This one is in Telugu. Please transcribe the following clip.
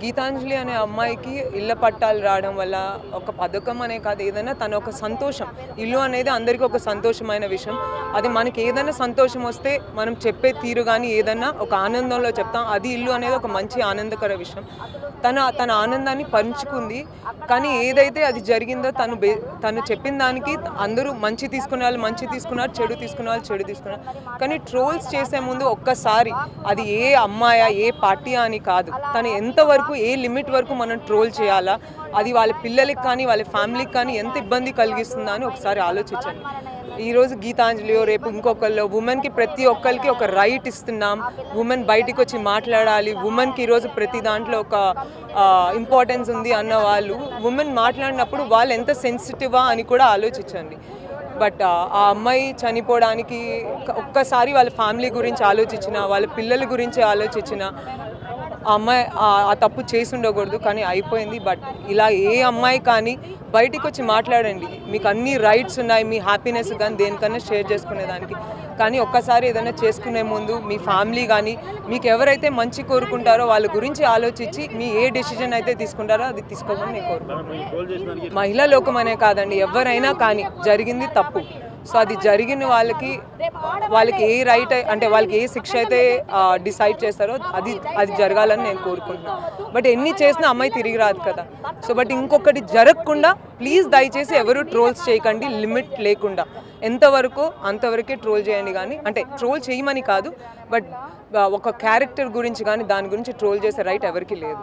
గీతాంజలి అనే అమ్మాయికి ఇళ్ళ పట్టాలు రావడం వల్ల ఒక పథకం అనే కాదు ఏదైనా తన ఒక సంతోషం. ఇల్లు అనేది అందరికీ ఒక సంతోషమైన విషయం. అది మనకి ఏదైనా సంతోషం వస్తే మనం చెప్పే తీరు కానీ ఏదైనా ఒక ఆనందంలో చెప్తాం. అది ఇల్లు అనేది ఒక మంచి ఆనందకర విషయం. తన తన ఆనందాన్ని పంచుకుంది. కానీ ఏదైతే అది జరిగిందో తను తను చెప్పిన దానికి అందరూ మంచి తీసుకునే వాళ్ళు మంచి తీసుకున్నారు చెడు తీసుకునే వాళ్ళు చెడు తీసుకున్నారు. కానీ ట్రోల్స్ చేసే ముందు ఒక్కసారి అది ఏ అమ్మాయా ఏ పార్టీ అని కాదు. తను ఎంతవరకు ఏ లిమిట్ వరకు మనం ట్రోల్ చేయాలా? అది వాళ్ళ పిల్లలకి కానీ వాళ్ళ ఫ్యామిలీకి కానీ ఎంత ఇబ్బంది కలిగిస్తుందా అని ఒకసారి ఆలోచించండి. ఈరోజు గీతాంజలియో రేపు ఇంకొకళ్ళు ఉమెన్కి ప్రతి ఒక్కరికి ఒక రైట్ ఇస్తున్నాం. ఉమెన్ బయటికి వచ్చి మాట్లాడాలి. ఉమెన్కి ఈరోజు ప్రతి దాంట్లో ఒక ఇంపార్టెన్స్ ఉంది అన్న వాళ్ళు ఉమెన్ మాట్లాడినప్పుడు వాళ్ళు ఎంత సెన్సిటివా అని కూడా ఆలోచించండి. బట్ ఆ అమ్మాయి చనిపోవడానికి ఒక్కసారి వాళ్ళ ఫ్యామిలీ గురించి ఆలోచించిన వాళ్ళ పిల్లల గురించి ఆలోచించిన ఆ అమ్మాయి ఆ- తప్పు చేసి ఉండకూడదు కానీ అయిపోయింది. బట్ ఇలా ఏ అమ్మాయి కానీ బయటికి వచ్చి మాట్లాడండి. మీకు అన్ని రైట్స్ ఉన్నాయి మీ హ్యాపీనెస్ కానీ దేనికన్నా షేర్ చేసుకునేదానికి. కానీ ఒక్కసారి ఏదైనా చేసుకునే ముందు మీ ఫ్యామిలీ కానీ మీకు ఎవరైతే మంచి కోరుకుంటారో వాళ్ళ గురించి ఆలోచించి మీ ఏ డెసిజన్ అయితే తీసుకుంటారో అది తీసుకోమని నేను కోరుకుంటున్నాను. మహిళా లోకం అనే కాదండి ఎవరైనా కానీ జరిగింది తప్పు. సో అది జరిగిన వాళ్ళకి వాళ్ళకి ఏ రైట్ అంటే వాళ్ళకి ఏ శిక్ష అయితే డిసైడ్ చేస్తారో అది అది జరగాలని నేను కోరుకుంటున్నాను బట్ ఎన్ని చేసినా అమ్మాయి తిరిగి రాదు కదా. సో బట్ ఇంకొకటి జరగకుండా ప్లీజ్ దయచేసి ఎవరు ట్రోల్స్ చేయకండి లిమిట్ లేకుండా. ఎంతవరకు అంతవరకే ట్రోల్ చేయండి కానీ అంటే ట్రోల్ చేయమని కాదు బట్ ఒక క్యారెక్టర్ గురించి కానీ దాని గురించి ట్రోల్ చేసే రైట్ ఎవరికి లేదు.